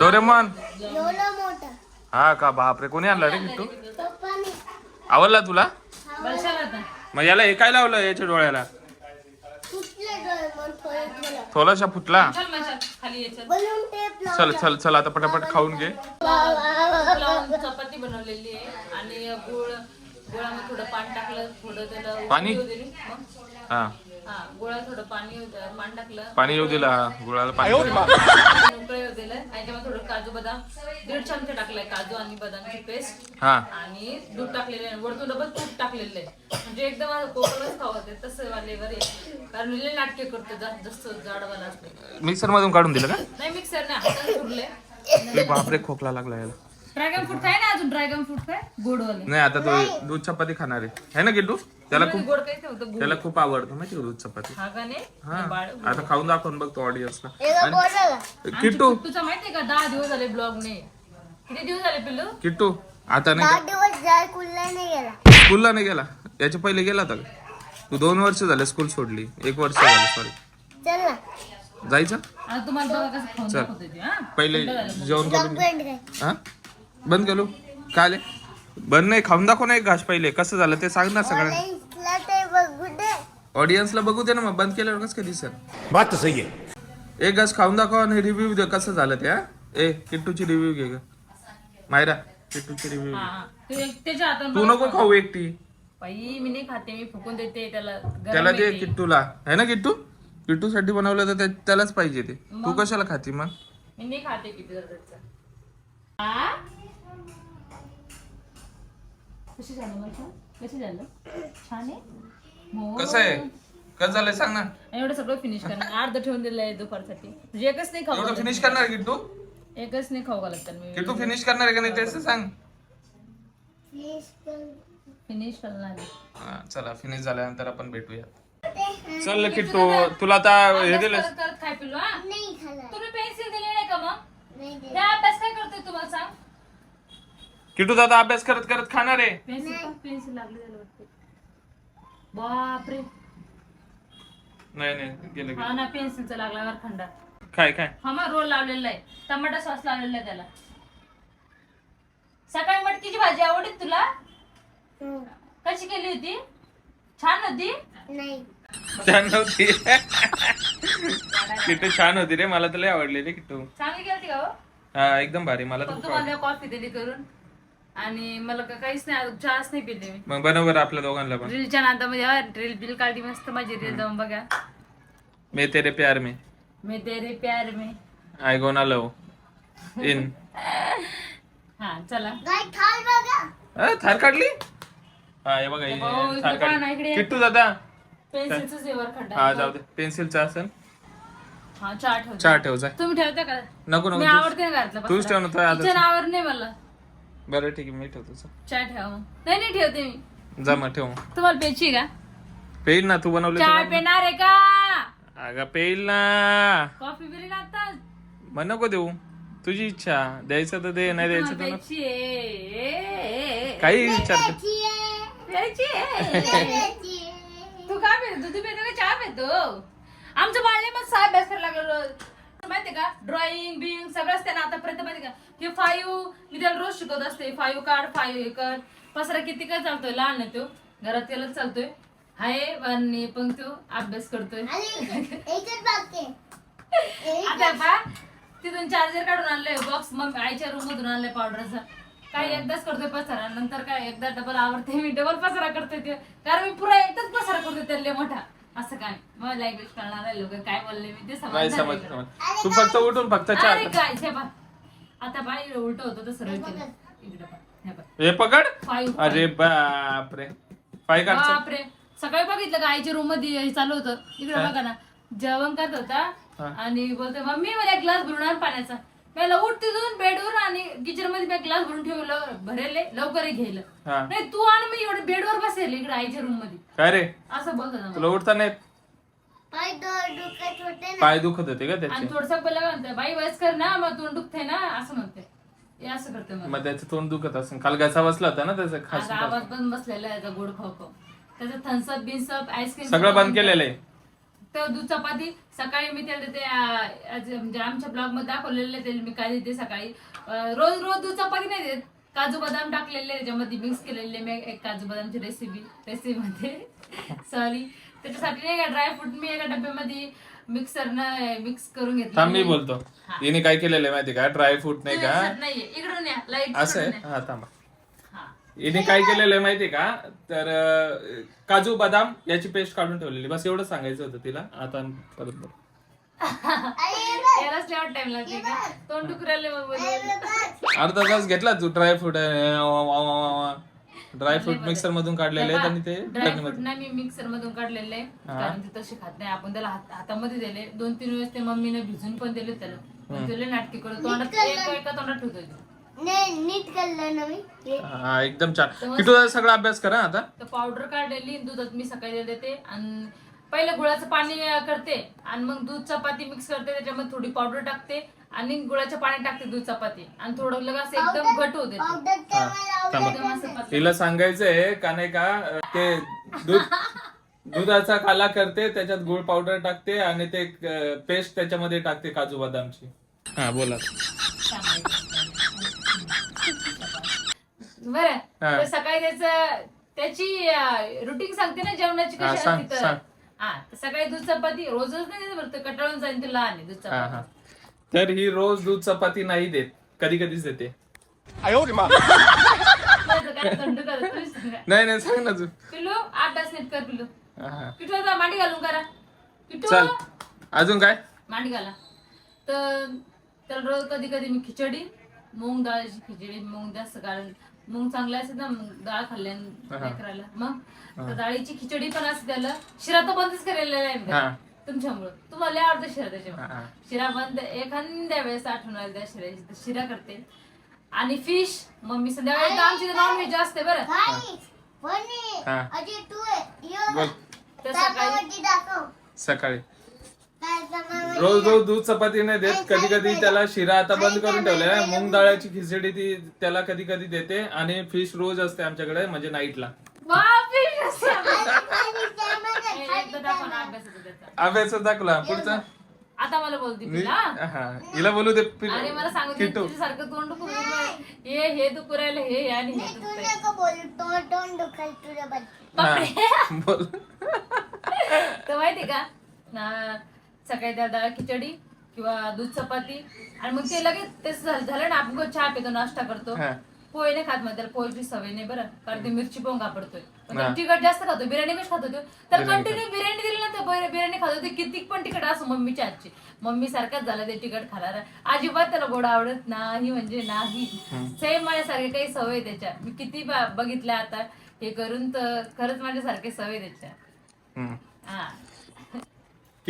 Doraemon? एवढं मोठं हा का बापरे कोणी आणला रे किट्टू? पप्पाने. आवडला तुला? बलशाल आता मग याला हे काय लावलं याच्या डोळ्याला? कुठले डोरेमॉन थोडे थोडं थोडासा फुटला? चल मशाल खाली ये चल. बलून टेप लाव चल चल चल आता पटापट खाऊन घे. लावून चपाती बनवलेली आहे आणि गुळ गुळामध्ये थोडं पाणी टाकलं थोडं त्याला पाणी? उकळी येऊ दिली. मग. हा. हा थोडं पाणी येऊ द्या- पाणी टाकलं. पाणी येऊ दिला गुळाला पाणी येऊ दिलं. उकळी येऊ दिलं. आणि थोडं काजू बदाम दीड चमचे टाकलाय काजू आणि बदामची पेस्ट. हा. आणि दूध टाकलेलं आहे. वरतून डबल तूप टाकलेलं आहे. म्हणजे एकदम कोकणच खावं ते तसं वालेवर आहे. कारण नाटके करतो जास्त जास्त जाडवाला असते. मिक्सर मधून काढून दिलं का? नाही मिक्सर नाही हाताने बापरे खोकला लागला याला. ड्रॅगन फ्रूट काय ना अजून ड्रॅगन फ्रूट काय गोडवाले. नाही आता तो दूध चपाती खाणार आहे. है ना किट्टू त्याला खूप गोड काही नव्हतं गोड त्याला खूप आवडतं माहिती का दूध चपाती? हा का नाही? हा. बाळ आता खाऊन दाखवून बघतो ऑडियन्सला एवढं बोलायला किट्टू. तुझा माहितीये का? दहा दिवस झाले ब्लॉग ने. किती दिवस झाले पिल्लू? किट्टू आता नाही दिवस जाय कुल्ला नाही गेला. स्कूलला नाही गेला? याच्या पहिले गेला होता का? तू दोन वर्ष झाले स्कूल सोडली. एक वर्ष झालं सॉरी चल ना. जायचं? आता तुम्हाला बघा कसं खाऊन चल. दाखवते ते, हा? पहिले जेवण करून घे. हा? बंद केलो? काय आले बंद नाही खाऊन दाखव ना एक घास पहिले. कसं झालं ते सांग ना सगळं. ऑरेंजला ते बघू दे. ऑडियन्सला बघू दे ना मग बंद केल्यावर कसं काय दिसत बात तो सही है एक घास खाऊन दाखव आणि रिव्ह्यू दे कसं झालं ते हा? ए किट्टूची रिव्ह्यू घे ग. मायरा किट्टूची रिव्ह्यू. ते- त्याच्या हातात तू नको खाऊ एकटी. बाई मी नाही खाते मी फुकून देते त्याला गरम त्याला दे येते. किट्टूला. है ना किट्टू? किट्टू साठी बनवलं तर त्या- त्यालाच पाहिजे ते. तू कशाला खाती मग? मी नाही खाते किती. हा? कशी झालं मग कशी झालं? छान आहे? हो. कसं आहे? कसं झालंय सांग ना. एवढं सगळं फिनिश करणार. अर्ध ठेवून दिलं आहे दुपारसाठी. म्हणजे एकच नाही खाऊ एवढं घालत. फिनिश करणार आहे किट्टू एकच नाही खाऊ घालत तर मी. किट्टू फिनिश करणार आहे का नाही तर सांग. फिनिश करणार आहे. हा, चला फिनिश झाल्यानंतर आपण भेटूया. चल किट्टू तुला आता हे अभ्यास दिलं करत करत खाय पिल्लू हा? नाही खाला तुम्ही पेन्सिल दिली नाही का मग? नाही दे त्या अभ्यास काय करतोय तुम्हाला सांग? किट्टू आता अभ्यास करत करत खाणार आहे. पेन्सिल पेन्सिल लागली त्याला वाटते. बापरे. नाही नाही गेलं गेलं. हा ना पेन्सिलचा लागला वर खंडा. काय काय? हा मग रोल लावलेला आहे. टमाटा सॉस लावलेला आहे त्याला. सकाळी मटकीची भाजी आवडली तुला? हम्म. कशी केली होती? छान होती? नाही. छान होती. किट्टू छान होती रे. मला तर लय आवडली रे किट्टू चांगली केली होती का हो? हा एकदम भारी. मला तर फक्त खूप आवडली. मला कॉफी दिली करून. आणि मला का- काहीच नाही चहाच नाही पिले मी. मग बनव बरं आपल्या दोघांना पण. रीलच्या नादामध्ये हा, रील बिल काढली मस्त माझी रील जाऊन बघा. मे तेरे प्यार में. मी तेरे प्यार में. आय गोना लव इन हा चला. थाल बघा. थार काढली? हा हे बघा हे हो, थार ना, काढली. इकडे. किट्टू दादा. पेन्सिलच वर खड्डा हा. जाऊ दे. पेन्सिलचा असेल. हा चहा ठेव. चहा ठेव जाय तुम्ही ठेवता का? नको मी नको तूच- आवडते ना घरातलं तूच ठेव ना तो आता किचन आवर नाही मला. बरं ठीक आहे मी ठेवतो चल. चहा ठेवा मग. नाही नाही ठेवते मी. जा मग ठेव मग. तुम्हाला प्यायची का? पेईल ना तू बनवले चहा पिणार आहे का? अगं पेईल ना. कॉफी बिरी लागतात मग नको देऊ. तुझी इच्छा. द्यायचं तर दे नाही द्यायचं तर नको. प्यायची आहे काही प्यायची आहे आहे. तू काय पितो? दूध पितो का? चहा पितो? आमचं बाळले मग सहा अभ्यास करायला लागलो माहितीये का? ड्रॉइंग बिंग सगळंच त्यानं आतापर्यंत माहिती का? हे फाईव्ह मी त्याला रोज शिकवत असते. फाईव्ह काढ फाईव्ह हे कर. पसरा किती काय चालतोय? लहान आहे तो. घरात त्यालाच चालतोय. हाय आणि पण तो अभ्यास करतोय. आता तिथून चार्जर काढून आणलंय. बॉक्स मग आईच्या रूम मधून आणलंय पावडरचा काही एकदाच करतोय पसारा. नंतर काय एकदा डबल आवडते मी डबल पसारा करतोय ते. कारण मी पुरा एकदाच पसारा करतोय त्याला मोठा. असं काय? मला लँग्वेज कळणार आहे लोक. काय बोलले मी ते नाही समज. समज. तू फक्त उठून फक्त चहा काय? हे. आता बाई उलट होतं तर सरळ केलं. इकडे पहा. हे. हे पकड. अरे बापरे. पाय. बापरे. सकाळी बघितलं का? आईच्या रूममध्ये हे चालू होतं. इकडे बघा ना. जेवण करत होता हा. आणि बोलतोय मम्मी मला एक ग्लास भरून आण पाण्याचा. मला उठ तिथून बेडवर आणि किचनमध्ये मी ग्लास भरून ठेवलं भरेल लवकर घ्यायला. हा. नाही तू आणि मी एवढे बेडवर बसेल इकडे आईच्या रूममध्ये काय रे? असं बोलत होता तुला उठता नाही पाय दो- दुखत होते ना. पाय दुखत होते का आणि त्याचे थोडस पहिलं काय म्हणतोय बाई वयस कर ना मग तोंड दुखते ना असं म्हणते हे असं करते मला मग त्याचं तोंड दुखत असेल. काल घसा बसला होता ना त्याचा खास आवाज पण बसलेला आहे याचा गोड खाऊ खाऊ. त्याचं थन्सअप बिन्सअप आईस्क्रीम सगळं बंद केलेलं आहे. तर दूध चपाती. सकाळी मी त्याला आज म्हणजे आमच्या ब्लॉगमध्ये दाखवलेलं त्याला मी काय देते सकाळी. रोज रोज दूध चपाती नाही देत. काजू बदाम टाकलेले त्याच्यामध्ये मिक्स केलेले मी एक काजू बदामची रेसिपी रेसिपीमध्ये सॉरी त्याच्यासाठी नाही का ड्रायफ्रूट मी एका डब्यामध्ये मिक्सरनं मिक्स करून घेतले. थांब मी बोलतो. हिने काय केलेलं आहे माहिती का? ड्राय फ्रूट नाही का? नाहीये. इकडून या. लाइट असं आहे? हा थांबा. हिने काय केलेलं आहे माहिती का? तर अं, काजू बदाम याची पेस्ट काढून ठेवलेली. बस एवढं सांगायचं होतं तिला. आता परत बोल. यालाच लेवट टाइम लागते का? तोंड. अर्धा तास घेतला तू dry fruit dry fruit mixer मधून काढलेले आहेत आणि ते ड्रायफ्रूट चटणीमध्ये ना मी मिक्सर मधून काढलेले आहे. कारण ते तसे खात नाही. आपण त्याला हात- हातामध्ये दिले. दोन तीन वेळेस ते मम्मीने भिजून पण दिले त्याला. पण त्याला नाटकी करतो तोंडात एक एका तोंडात ठेवतो तो. नाही नीट करलं ना मी. हे. हा एकदम छान. किटू दादा सगळा अभ्यास करा आता. तर पावडर काढलेली दुधात मी सकाळी देते. आणि पहिले गुळाचं पाणी करते. आणि मग दूध चपाती मिक्स करते त्याच्यामध्ये थोडी पावडर टाकते. आणि गुळाचं पाणी टाकते दूध चपाती. आणि थोडं लगेच असं एकदम घट होते ते. पावडर ते मला थांबा. एकदम असं पातळ. तिला सांगायचंय का नाही का अं, ते दूध दुधाचा काला करते त्याच्यात गुळ पावडर टाकते आणि ते पेस्ट त्याच्यामध्ये टाकते काजू बदामची. हा बोला. बरं. हा. तर सकाळी त्याच त्याची रुटीन सांगते ना जेवणाची हा, कशी सांग, असते तर. सांग. हा तर सकाळी दूध चपाती रोजच नाही देत बरं ते कटाळून जाईल ते लहान आहे दूध हा हा. चपाती. तर ही रोज दूध चपाती नाही देत. कधी कधीच देते माझं काय थंड करत तुम्हीच सांगा. नाही नाही सांग ना तू. आठ तास नीट कर हा, हा. पिठू आता मांडी घालून करा. पिठू. चल. अजून काय? मांडी घाला. तर त्याला रोज कधी कधी मी खिचडी मूग डाळीची खिचडी मूग जास्त कारण मूग चांगले असते ना मग डाळ खाल्ल्याने करायला मग तर डाळीची खिचडी पण असते त्याला. शिरा तर बंदच केलेला आहे मी. हा. तुमच्यामुळं. तुम्हाला लय आवडतं शिरा हा, त्याच्यामुळे हा. शिरा बंद एखाद्या वेळेस आठवण आली त्या शिराची तर शिरा करते. आणि फिश मम्मी संध्याकाळी तर आमची नॉनव्हेज असते बरं. गाईस वनी हा. अजय तू आहे यो. बोल. तर सकाळी दाखव. सकाळी. रोज रोज दूध चपाती नाही देत. कधी कधी त्याला शिरा आता बंद करून ठेवलाय मूग डाळाची खिचडी ती त्याला कधी कधी देते आणि फिश रोज असते आमच्याकडे म्हणजे नाईटला. अभ्यास दाखला. पुढचा? आता मला बोलते हा. हिला बोलू दे अरे मला सांगू सारखं तोंड हे हे दुखू राहिलं हे आणि हे दुखतंय. बोलू. तर माहिती का? ना, सकाळी त्या डाळ खिचडी किंवा दूध चपाती. आणि मग ते लगेच ते झालं ना आपण चहा पितो नाश्ता करतो. हा. पोहे नाही खात मग त्याला पोहेची सवय नाही बरं कारण ते मिरची पण कापडतोय हा. तिखट जास्त खातो बिर्याणी कशी खात होतो. तर बिर्याणी कंटिन्यू बिर्याणी दिली ना तर बिर- बिर्याणी खात होते. किती पण तिखट असं मम्मीच्या आजची मम्मी सारखाच झाला ते तिखट खाणार. अजिबात त्याला गोड आवडत नाही म्हणजे नाही. सेम माझ्यासारखे काही सवय आहे त्याच्या. मी किती बा- बघितल्या आता हे करून तर खरंच माझ्यासारखे सवय आहे त्याच्या. हम्म. हा.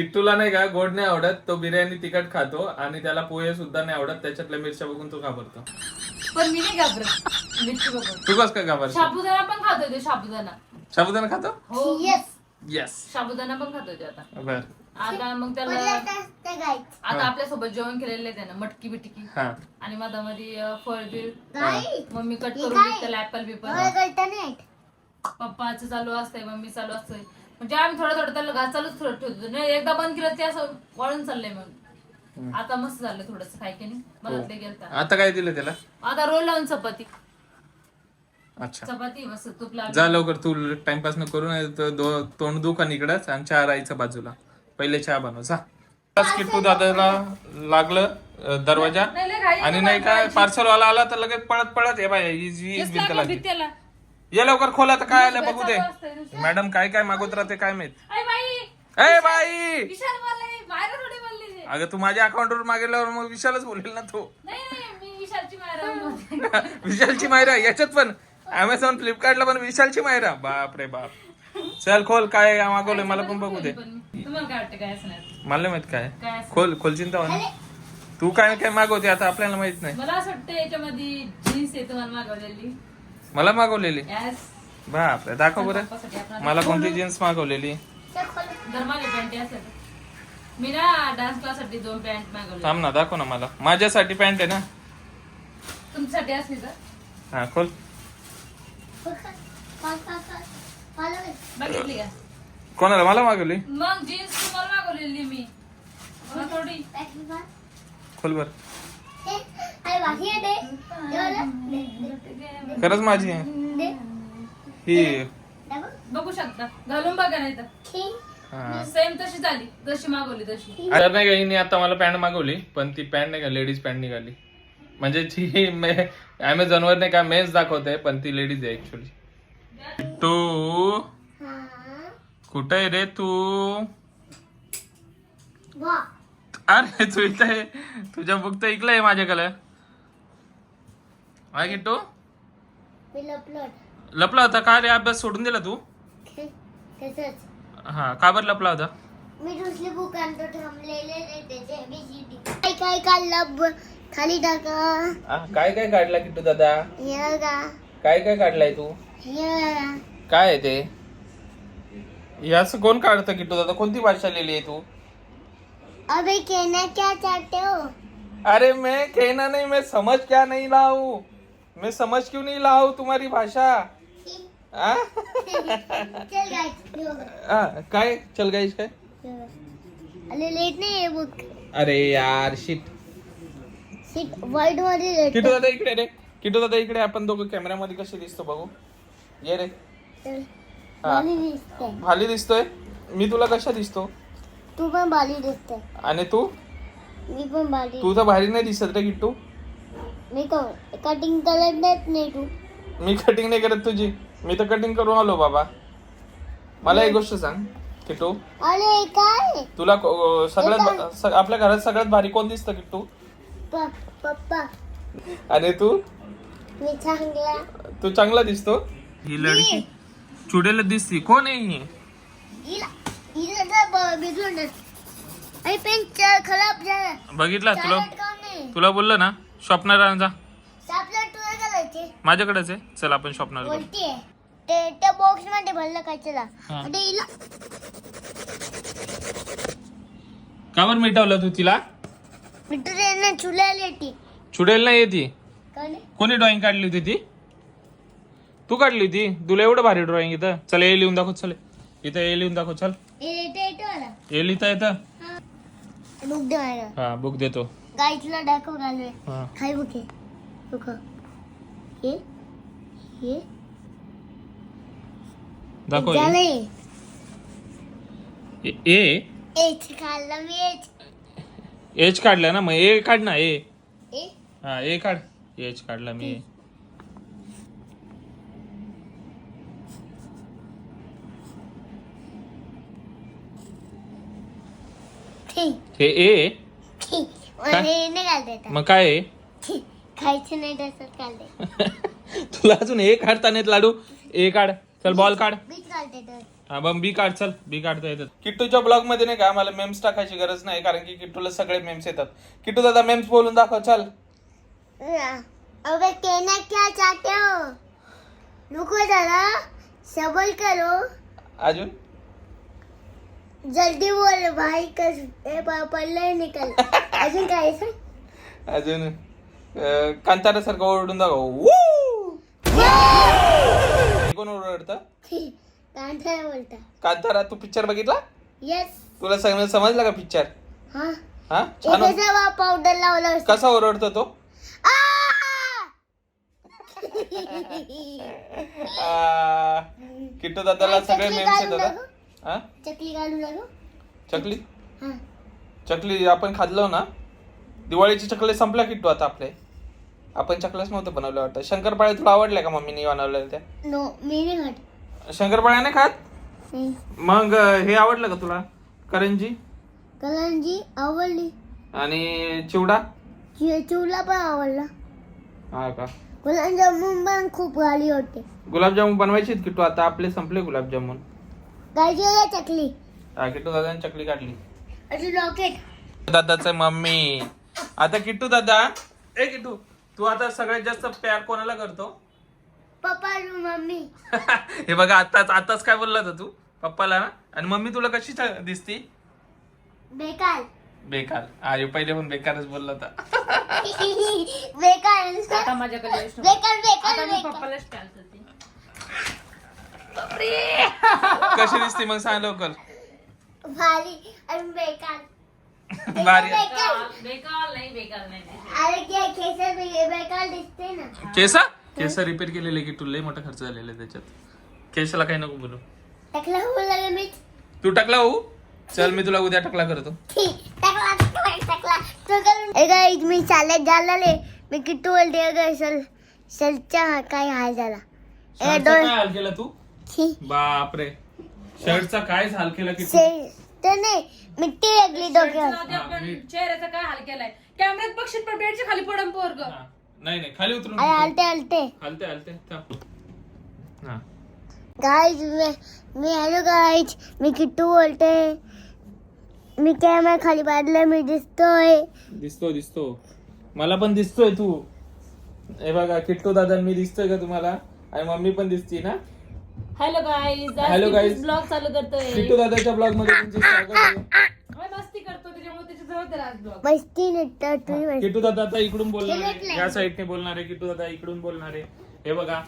किट्टूला नाही का गोड नाही आवडत तो बिर्याणी तिखट खातो आणि त्याला पोहे सुद्धा नाही आवडत त्याच्यातल्या मिरच्या बघून तो घाबरतो. पण मी नाही घाबरत मिरची बघून. तू कस काय घाबरतो साबुदाणा पण खातो ते साबुदाणा साबुदाणा खातो? हो. येस येस साबुदाणा पण खातो ते आता. बर. आता मग त्याला आता आपल्यासोबत जेवण केलेलं आहे त्यानं मटकी बिटकी. हा. आणि मधामध्ये अं, फळ बीळ मम्मी कट करून? देते त्याला ऍपल बिपल पप्पाचं चालू असतंय मम्मी चालू असतंय. म्हणजे आम्ही थोडं थोडं त्याला घास चालूच थोडं ठेवतो. नाही एकदा बंद केलं ते असं वळून चाललंय मग. आता मस्त झालं थोडस काय की नाही. मला ते गेलता. आता काय दिलं त्याला? आता रोल लावून चपाती. अच्छा. चपाती मस्त तूप लावून जा लवकर तू टाइमपास न करून तोंड दुखन इकडंच आणि चहा राहायचं बाजूला. पहिले चहा बनव जा. किट्टू दादाला लागलं दरवाजा. आणि नाही काय पार्सल वाला आला तर लगेच पळत पळत. हे बाय भिंत लागलं लागली. भित्त्याला. ये लवकर खोला तर काय आलं बघू दे. मॅडम काय काय मागवत राहते काय माहीत? अय बाई! ए बाई! विशाल बोलले मायरा थोडी बोलली ते. अगं तू माझ्या अकाउंटवर मागेल्यावर मग विशालच बोलेल ना तू. नाही नाही मी विशालची मायरा बोलते. विशालची मायरा याच्यात पण. अमेझॉन फ्लिपकार्टला पण विशालची मायरा बाप रे बाप. चल खोल काय मागवलंय मला पण बघू दे. पण तुम्हाला काय वाटतं काय असणार? मला नाही माहीत काय? खोल खोल चिंता तू काय काय मागवते आता आपल्याला माहीत नाही. मला असं वाटतं याच्यामध्ये जीन्स आहे तुम्हाला मागवलेली. मला मागवलेली. Yes. बाप रे दाखव बरं. मला कोणती जीन्स मागवलेली? ते खोल. धर्माने पॅन्ट असेल मी ना डान्स क्लाससाठी दोन पॅन्ट मागवले थांब ना दाखव ना मला. माझ्यासाठी पॅन्ट आहे ना? तुमच्यासाठी असली तर. हा खोल. बघितली का? कोणाला? मला मागवली? मग जीन्स तुम्हाला मागवलेली मी. मला थोडी. खोल बर. खरंच माझी आहे. ही. बघू शकता घालून बघा नाही तर. हा. सेम तशी झाली जशी मागवली तशी तर नाही का हिने आता मला पॅन्ट मागवली पण ती पॅन्ट नाही का लेडीज पॅन्ट निघाली म्हणजे ती अमेझॉन वर नाही का मेन्स दाखवते पण ती लेडीज आहे ऍक्च्युली तू हा. कुठे आहे रे तू. अरे तू इथं आहे. तुझ्या बुक तर ऐकलंय माझ्याकडे. काय किट्टू. लपला होता. का? रे अभ्यास सोडून दिला तू. हा का बरं लपला होता? मी दुसरी बुक आणतो थांबलेले. काय काय काढलं खाली टाका. काय काय काढला किट्टू दादा? काय काय काढलाय तू? काय आहे ते? असं कोण काढतं किट्टू दादा? कोणती भाषा लिहिली आहे तू? अबे कहना क्या चाहते हो? अरे मैं कहना नहीं मैं समझ क्या नहीं लाऊ? मैं समझ क्यों नहीं लाऊ तुम्हारी भाषा? आ? चल गाइस आ, काय? चल गाईस काय? अरे लेट नाही बुक अरे यार शिट सीट वाईटमध्ये लेट किटू दादा इकडे रे. किटू दादा इकडे आपण दोघं कॅमेऱ्यामध्ये कसे दिसतो बघू. ये रे. हा. भाली दिसतोय. मी तुला कशा दिसतो? तू पण बाली दिसते. आणि तू? मी पण बाली. तू तर भारी नाही दिसत रे किट्टू. मी कटिंग करत नाही तू. मी कटिंग नाही करत तुझी. मी तर कटिंग करून आलो बाबा. मला एक गोष्ट सांग किट्टू. अरे काय? तुला को- सगळ्यात स- आपल्या घरात सगळ्यात भारी कोण दिसतं किट्टू? प- पप्पा. आणि तू? मी चांगला. तू चांगला दिसतो. ही लडकी. चुडेल दिसती. कोण आहे ही? हिला खराब झाला. बघितला तुला? तुला बोललं ना शॉपनर जा. सापला तुला घालायचे? माझ्याकडेच आहे. चल आपण शॉपनर बोलते. त्या बॉक्समध्ये भरलं काय चला? हा. अरे हिला का बरं मिटवलं तू तिला? ना चुडेल नाही येते. कोणी ड्रॉइंग काढली होती ती? तू काढली होती? तुला एवढं भारी ड्रॉइंग येतं चल हे लिहून दाखव चल. इथं हे लिहून दाखव चल. लिहिता येतं बुक दे मला. हा बुक देतो. गाईतला घालूय हा. काय बुक आहे. बुक हे हे दाखव झालं हे. हे. ए? ए एच खाल्लं मी एच एच काढला ना मग ए काढ ना ए ए हा ए काढ. एच काढला मी. हे ए? हे मग काय आहे? ठीक. खायचं नाही तसंच घालते. तुला अजून ए काढता नाहीत लाडू? ए काढ. चल बॉल काढ. तर हा मग बी काढ चल. बी काढता येतात किट्टूच्या ब्लॉगमध्ये नाही का मला मेम्स टाकायची गरज नाही कारण की किट्टूला सगळे मेम्स येतात. किट्टू दादा मेम्स बोलून दाखव चल. अबे कहना क्या चाहते हो? रुको जरा. सबल करो. अजून? जल्दी बोल भाई कस ए पडलंय निकल. अजून काय सांग? अजून अं, कांतारासारखं ओरडून दाखव! कोण ओरडतं? बोलता. कांतारा तू पिक्चर बघितला? येस तुला सगळं समजलं का पिक्चर हा. हा? पावडर लावला. कसा ओरडतो तो? किट्टू दादाला सगळे मेम्स येतात. हा? चकली घालू लागो? चकली? हा. चकली आपण खाल्लो ना दिवाळीची चकली संपल्या किट्टू आता आपले? आपण चकल्याच नव्हतं बनवलं वाटतं. शंकरपाळ्या तुला आवडल्या का मम्मीने बनवलेल्या त्या नो मी नाही खात. शंकरपाळ्या नाही खात? नाही. मग अं, हे आवडलं का तुला? करंजी? कलांजी आवडली. आणि चिवडा? चि- चिवला पण आवडला. हा का? गुलाबजामुन पण खूप गाडी होते. गुलाबजामुन बनवायचे किट्टू आता आपले संपले गुलाबजामुन. चकली. हा किट्टू दादाने चकली काढली. अजून दादाचं मम्मी. आता किट्टू दादा ए किट्टू तू आता सगळ्यात जास्त प्यार कोणाला करतो? पप्पा आणि मम्मी. हे बघा आताच आताच काय बोलला होता तू? पप्पाला ना? आणि मम्मी तुला कशी छ- दिसती? बेकार. बेकार. अरे पहिले पण बेकारच बोलला होता. बेकार. आता माझ्याकडे बेकार बेकार आता मी बेकार. पप्पालाच टाळत कशी दिसते मग सांग लवकर. भारी आणि बेकार. भारी. बेकार. बेकार. नाही बेकार नाही अरे क्या केसर बे- बेकार दिसते ना. केसा केस रिपेअर केलेले की तुला लय मोठा खर्च झालेला आहे त्याच्यात. केसाला काही नको बोलू. टाकला हो लगे मी तू टाकला हो? चल मी तुला उद्या टाकला करतो. टाकला टाकला टाकला. तो करून ए गाईज मी चालत झालेले मी किट्टू बोलते अगं सल सलचा काय हाल झाला. ए शर्टचा दोन काय हाल केला तू? बापरे. शर्टचा काय हाल केला की तर नाही मिट्टी लागली डोक्यावर जाऊ दे आपण चेहऱ्याचा काय हाल केलाय? कॅमेऱ्यात बघशील पण बेडच्या खाली पडन पोरग. हा. नाही नाही खाली उतरून अरे हलते हलते हलते हलते थांब. हा. गाईज मी मी हॅलो गाईज मी किट्टू बोलते. मी कॅमेरा खाली पाडलं मी दिसतोय. दिसतो दिसतो. मला पण दिसतोय तू. हे बघा किट्टू दादा मी दिसतोय का तुम्हाला? आणि मम्मी पण दिसती ना? Hello guys Hello guys. Blog चालू करतोय. किट्टू दादाच्या ब्लॉगमध्ये तुमचे स्वागत आहे. आम्ही मस्ती करतो त्याच्यामुळे त्याच्याजवळ तर आज ब्लॉग बसती नंतर तुम्ही बस- किट्टू दादा आता इकडून बोलणार आहे. या साईडने बोलणार आहे किट्टू दादा इकडून बोलणार आहे. हे बघा.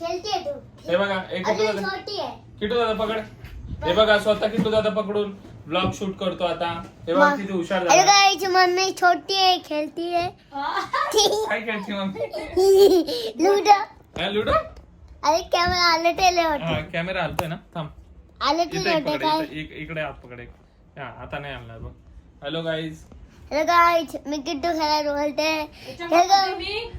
खेळते तू. हे बघा हे अजून दादा. छोटी आहे. किट्टू दादा पकड. हे बघा स्वतः किट्टू दादा पकडून ब्लॉग शूट करतो आता. हे बघा किती हुशार अरे झाला. गाईज मम्मी छोटी आहे खेळती आहे. काय खेळते मग लुडो. हा, लुडो? अरे कॅमेरा आले टेले हा वाटत कॅमेरा हलतोय ना. थांब. आले इथे टेले एक पकड काय इथे- इक- इकडे हात पकड हा आता नाही आणणार बघ. हॅलो गाईज अरे गाईज मी किट्टू खेळायला बोलते. त्याच्यामुळे मी.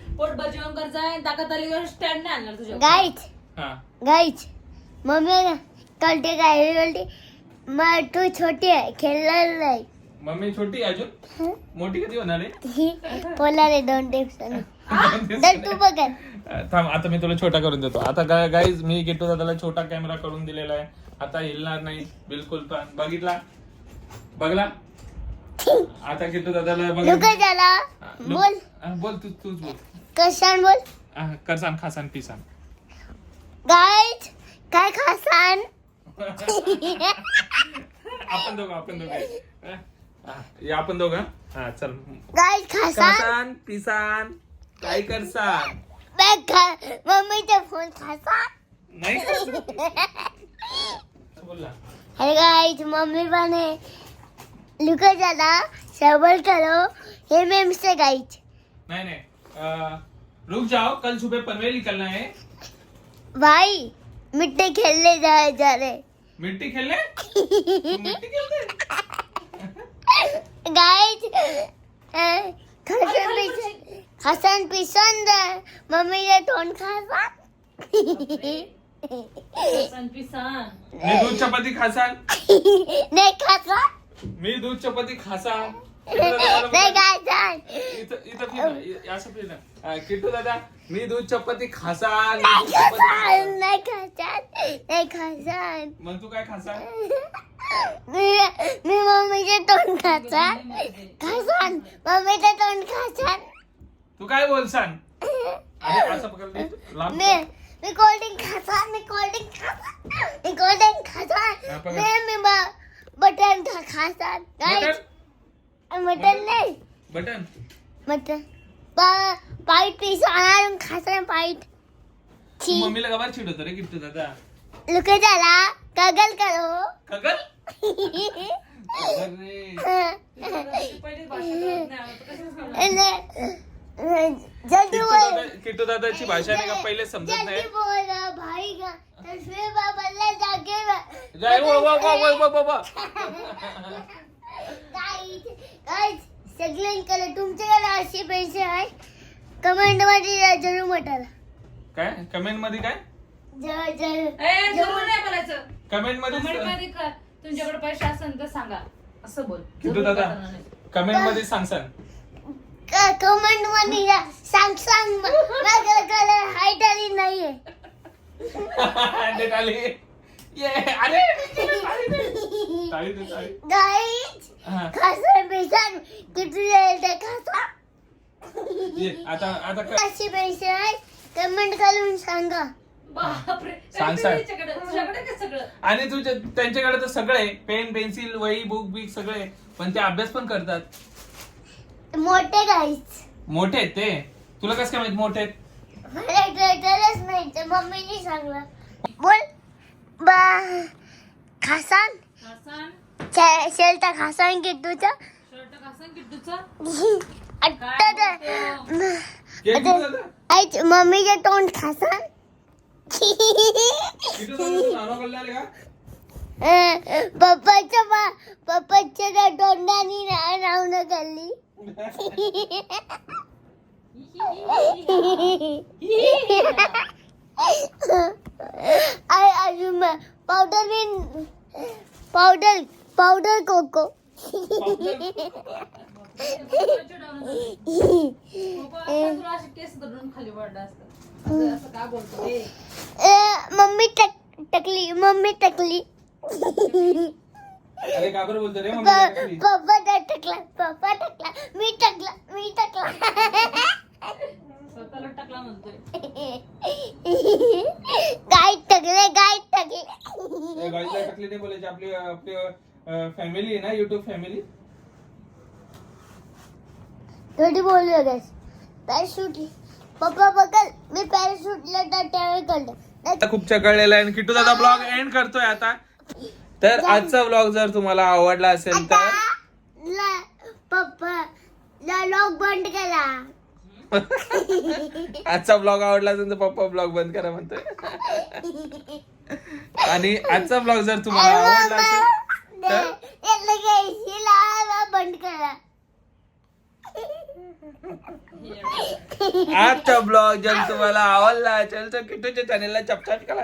ताकद आली स्टँड नाही आणणार तुझ्या गाईज हा. गाईज मम्मी कळते काय कळते? मग तू छोटी आहे. खेळणार नाही. मम्मी छोटी आहे अजून? मोठी कधी होणार आहे? बोला रे दोन टिप्स तर तू बघ. थांब आता मी तुला छोटा करून देतो. आता गाईज मी किट्टू दादाला छोटा कॅमेरा करून दिलेला आहे. आता हिलणार नाही बिलकुल पण. बघितला? बघला? आता किट्टू दादाला बघ. लुक झाला लो- बोल. हा, बोल तू तूच बोल. कशान बोल? हा, करसान खासान पिसान. गाईज काय खासान? आपण दोघं आपण दोघं. हा, हा, हे आपण दोघं. हा चल. गाईज खासान? खासान पिसान. काय करसान? मैं खा मम्मीचा फ़ोन खासान नाही। अरे गाईज मम्मी है लुक झाला सबल करो। हे मेम से गाईज नहीं नहीं। रुक जाओ कल सुबह पनवेल निकलना है। भाई मिट्टी खेलने जा जा रहे मिट्टी खेलने? मिट्टी खेलते? गाईज खसन पिसन खसन पिसन मम्मीचे तोंड खासान पिसान पिसान मी दूध चपाती खासान। नाही खासान मी दूध चपाती खासान। नाही खासान। इथं इथं ना, इ- असं ना. किट्टू दादा मी दूध चपाती खासान. मी दूध चपाती खासान. नाही खासान। नाही खासान। मग तू काय खासान? मी मी मम्मीचे तोंड खासान। खासान। मम्मीचे तोंड खासान। तू काय असं पकडते लांब मी मी कोल्ड ड्रिंक खासान मी कोल्ड ड्रिंक खासान मी कोल्ड ड्रिंक हा, पकड. मी मी ब- बटन खा खासान गाईज बटन? मटन नाही. बटन? मटन पा- पाईट पीस आणून खासान पाईट. तू छी. मम्मीला गबार चिडवतो रे किट्टू दादा. लुक कगल करो. कगल अरे पहिलीच भाषा कळत नाही आम्हाला, तर कशाला सांगणार? जल्दी किट्टू बोल. दादा- किट्टू दादाची भाषा नाही का पहिले समजत जल्दी नाही? बोल भाई का? तस्वीर बाबाला जागे जाय वो वो वो वो वो वो वो. गाईज गाईज सगळ्यांकडे तुमच्याकडे असे पैसे आहे कमेंटमध्ये जरूर म्हटाला. काय? कमेंटमध्ये काय? जरूर जरूर ए, जरूर नाही बोलायचं. कमेंट कमेंटमध्ये मध्ये क- तुमच्याकडे पैसे असेल तर सांगा. असं बोल. किट्टू जरूर दादा करणार नाही. कमेंटमध्ये सांग सांग. कमेंटमध्ये जा. सांग सांग. माझ्याकडे हाईट आली नाहीये. डेट आली. ये अरे ताळी दे, ताळी. गाईज बेसन किती ते? खासा ये, आता आता पैसे कमेंट करून सांगा. बापरे. सांग, सांग. तुझ्याकडे तुझ्याकडे काय सगळं? आणि तुझ्या त्यांच्याकडे तर सगळे पेन पेन्सिल वही बुक बिक सगळे पण ते अभ्यास पण करतात. मोठे गाईज मोठे आहेत ते? तुला कसं काय माहीत मोठे आहेत? मला कळतलंच नाही तर मम्मीने सांगलं. बोल. बा खासान? खासान? शे- खासान किट्टूचा? शर्ट किट्टूचं? आईच मम्मीचे तोंड खासान? नानो का? पप्पाच्या पप्पाच्या त्या तोंडाने राहून खाल्ली आई अजून powder powder powder cocoa mummy टक टकली मम्मी टकली अरे का बरं बोलतो रे मम्मी. पप्पा टकला पप्पा टकला मी टकला मी टकला. स्वतःला टाकला म्हणतोय. गाय टकले गाय टकले. नाही बोलायची आपली आपली फॅमिली आहे ना युट्यूब फॅमिली थोडी बोललो गॅस पॅराशूट पप्पा बघल मी पॅराशूटला त्यावेळी कळलं आता खूप चकळलेला आहे आणि किट्टू दादा ब्लॉग एंड करतोय आता. तर आजचा ब्लॉग जर तुम्हाला आवडला असेल तर पप्पा बंद करा. आजचा ब्लॉग आवडला असेल तर पप्पा ब्लॉग बंद करा म्हणतोय. आणि आजचा ब्लॉग जर तुम्हाला आवडला असेल तर बंद करा. आजचा ब्लॉग जर तुम्हाला आवडला असेल तर किट्टूच्या चॅनेलला चपचाप करा.